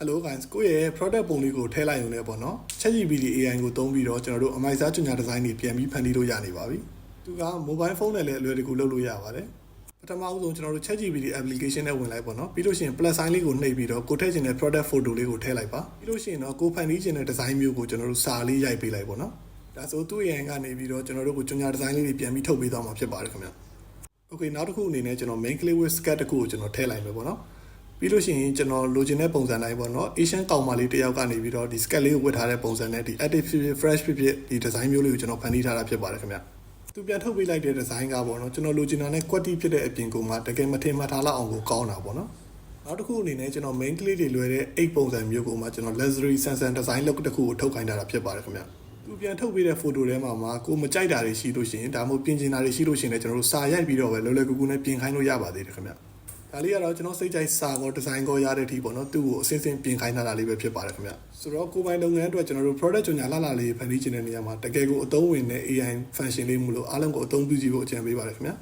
Hello guys ကိုယ့်ရဲ့ product ပုံလေးကိုထည့်လိုက်ရုံနဲ့ပေါ့နော် ChatGPT AI ကိုသုံးပြီးတော့ကျွန်တော်တို့ Amazon ကျွညာ design တွေပြန်ပြီးဖန်တီးလို့ရနေပါပြီသူက mobile phone နဲ့လည်းအလွယ်တကူလုပ်လို့ရပါတယ်ပထမဦးဆုံးကျွန်တော်တို့ ChatGPT application နဲ့ဝင်လိုက်ပေါ့နော်ပြီးလို့ရှိရင် plus sign လေးကိုနှိပ်ပြီးတော့ကိုထည့်ချင်တဲ့ product photo လေးကိုထည့်လိုက်ပါပြီးလို့ရှိရင်တော့ကိုဖန်တီးချင်တဲ့ design မျိုးကိုကျွန်တော်တို့စာလေးရိုက်ပေးလိုက်ပေါ့နော်ဒါဆိုသူ့ရဲ့ကနေပြီးတော့ကျွန်တော်တို့ကိုကျွညာ design လေးတွေပြန်ပြီးထုတ်ပေးသွားမှာဖြစ်ပါတယ်ခင်ဗျ Okay နောက်တစ်ခုအနေနဲ့ကျွန်တော် main clip with skirt တစ်ခုကိုကျွန်တော်ထည့်လိုက်မယ်ပေါ့နော် ပြီးလို့ရှိရင်ကျွန်တော်လိုချင်တဲ့ပုံစံတိုင်းပေါ့နော် Asian ကောင်မလေးတစ်ယောက်ကနေပြီးတော့ဒီ skirt လေးကိုဝတ်ထားတဲ့ပုံစံနဲ့ဒီ active ဖြစ်ဖြစ် fresh ဖြစ်ဖြစ်ဒီ design မျိုးလေးကိုကျွန်တော်ဖန်တီးထားတာဖြစ်ပါတယ်ခင်ဗျသူပြန်ထုတ်ပေးလိုက်တဲ့ design ကပေါ့နော်ကျွန်တော်လိုချင်တာနဲ့ quality ဖြစ်တဲ့အပြင်ကိုမှတကယ်မထင်မှတ်ထားလောက်အောင်ကိုကောင်းတာပေါ့နော်နောက်တစ်ခုအနေနဲ့ကျွန်တော် main clip တွေလွယ်တဲ့အိတ်ပုံစံမျိုးကိုမှကျွန်တော် luxury sansan design look တစ်ခုကိုထုတ်ခိုင်းထားတာဖြစ်ပါတယ်ခင်ဗျသူပြန်ထုတ်ပေးတဲ့ photo ထဲမှာမှာကိုမကြိုက်တာတွေရှိလို့ရှိရင်ဒါမှမဟုတ်ပြင်ချင်တာတွေရှိလို့ရှိရင်လည်းကျွန်တော်တို့စာရိုက်ပြီးတော့ပဲလောလောကူကူနဲ့ပြင်ခိုင်းလို့ရပါသေးတယ်ခင်ဗျ ဒါလေးကတော့ကျွန်တော်စိတ်ကြိုက်စာကောဒီဇိုင်းကောရတဲ့အထိပေါ့နော်သူ့ကိုအစင်းစင်းပြင်ခိုင်းထားတာလေးပဲဖြစ်ပါတယ်ခင်ဗျဆိုတော့ကိုယ်ပိုင်လုပ်ငန်းအတွက်ကျွန်တော်တို့ product ကြော်ညာလှလှလေးဖန်တီးချင်တဲ့နေရာမှာတကယ်ကိုအသုံးဝင်တဲ့ AI function လေးမို့လို့အားလုံးကိုအသုံးပြုကြည့်ဖို့အကြံပေးပါတယ်ခင်ဗျ